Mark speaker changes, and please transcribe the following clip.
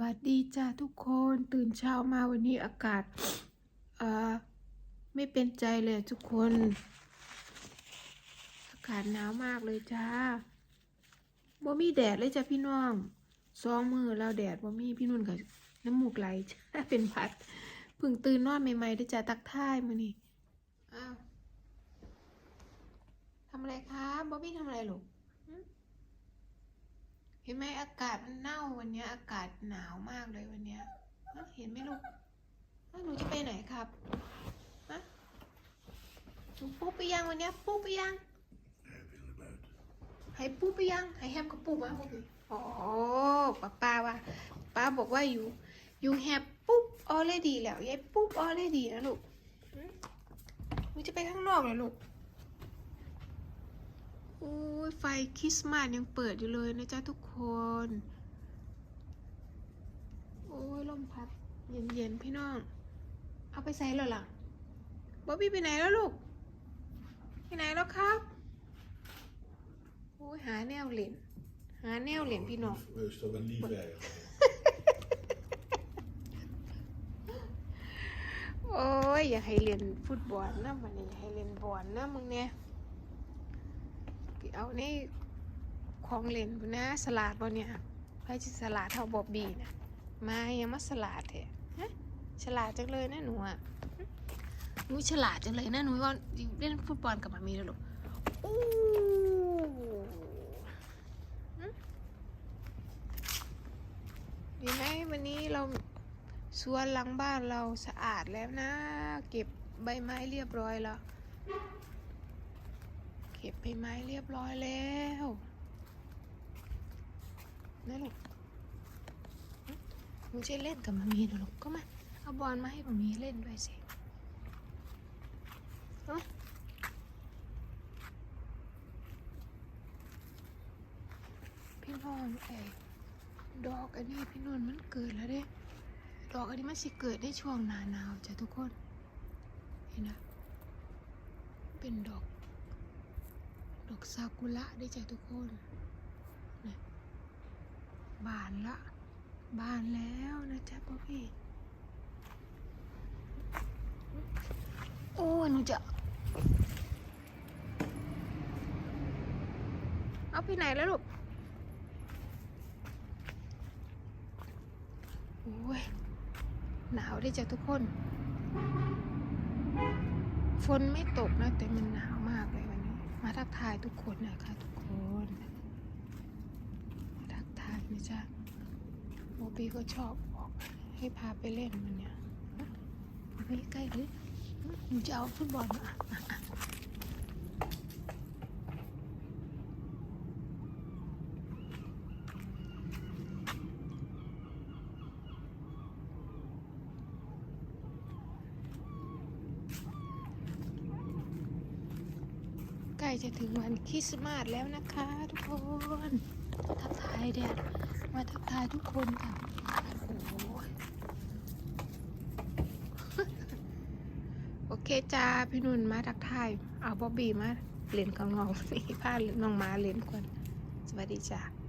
Speaker 1: วัสดีจ้าทุกคนตื่นเช้ามาวันนี้อากาศเออไม่เป็นใจเลยทุกคน อากาศหนาวมากเลยจ้าบ่มีแดดเลยจ้ะพี่น้องสองมือแล้วแดดบ่มีพี่นุ่นกับน้ำมูกไหลจ้าเป็นพัดเพิ่งตื่นนอนใหม่ๆได้จ้าตักท่ายมานี่อ้าวทำอะไรครับบ๊อบบี้ทำอะไรลูก เห็นไหมอากาศมันเน่าวันนี้อากาศหนาวมากเลยวันนี้เห็นไหมลูกหนูจะไปไหนครับฮะหนูปุ๊บไปยังวันนี้ปุ๊บไปยังให้ปุ๊บไปยังให้แฮมกับปุ๊บมาปุ๊บไปอ๋อป้าป้าว่าป้าบอกว่าอยู่อยู่แฮปปุ๊บ already แล้วยายปุ๊บ already นะลูกหนูจะไปข้างนอกเหรอลูก อ้ยไฟคริสต์มาสยังเปิดอยู่เลยนะจ๊ะทุกคน โอ้ยลมพัดเย็นๆพี่น้อง เอาไปใส่แล้วล่ะบ๊อบบี้ไปไหนแล้วลูก ไปไหนแล้วครับโอ้ยหาแนวเหรียญหาแนวเหรียญพี่น้อง
Speaker 2: Most of a livet.
Speaker 1: โอ้ยอยากให้เรียนฟุตบอลนะมันนี่อยากให้เรียนบอลนะมึงเนี่ย เอานี่ของเล่นพุ่นนะสลัดบอเนี่ยใครจะสลัดเท่าบอบบี้นะมายังมาสลัดเถอะฮะฉลาดจังเลยนะหนูอะหนูฉลาดจังเลยนะหนูว่าเล่นฟุตบอลกับมามีแล้วลูกโอ้หึดีไหมวันนี้เราสวนหลังบ้านเราสะอาดแล้วนะ เก็บใบไม้เรียบร้อยแล้ว เก็บใบไม้เรียบร้อยแล้วนะลูกมึงจะเล่นกับมามีนะลูกก็มาเอาบอลมาให้มามีเล่นด้วยสิเอาพี่นอนไอ้ดอกอันนี้พี่นนมันเกิดแล้วเด้ ดอกอันนี้มันสิเกิดในช่วงหนาหนาวจ้ะทุกคน เห็นนะเป็นดอก ดอกซากุระได้จ้ะทุกคนนะบานละ บานแล้วนะจ๊ะพ่อพี่โอ้หนูจะ เอาไปไหนแล้วลูกโอ้ยหนาวได้จ้ะทุกคน ฝนไม่ตกนะ แต่มันหนาว มาทักทายทุกคนนะคะทุกคนมาทักทายนะจ๊ะโมบีก็ชอบบอกให้พาไปเล่นมันเนี่ยนี่ใกล้หรือหนูจะเอาฟุตบอลมาอะอะ ล้จะถึงวันคริสต์มาสแล้วนะคะทุกคนทักทายแดดมาทักทายทุกคนค่ะโอเคจ้าพี่นุ่นมาทักทายเอาบ๊อบบี้มาเล่นกับน้องนี่พาน้องมาเล่นก่อนสวัสดีจ้า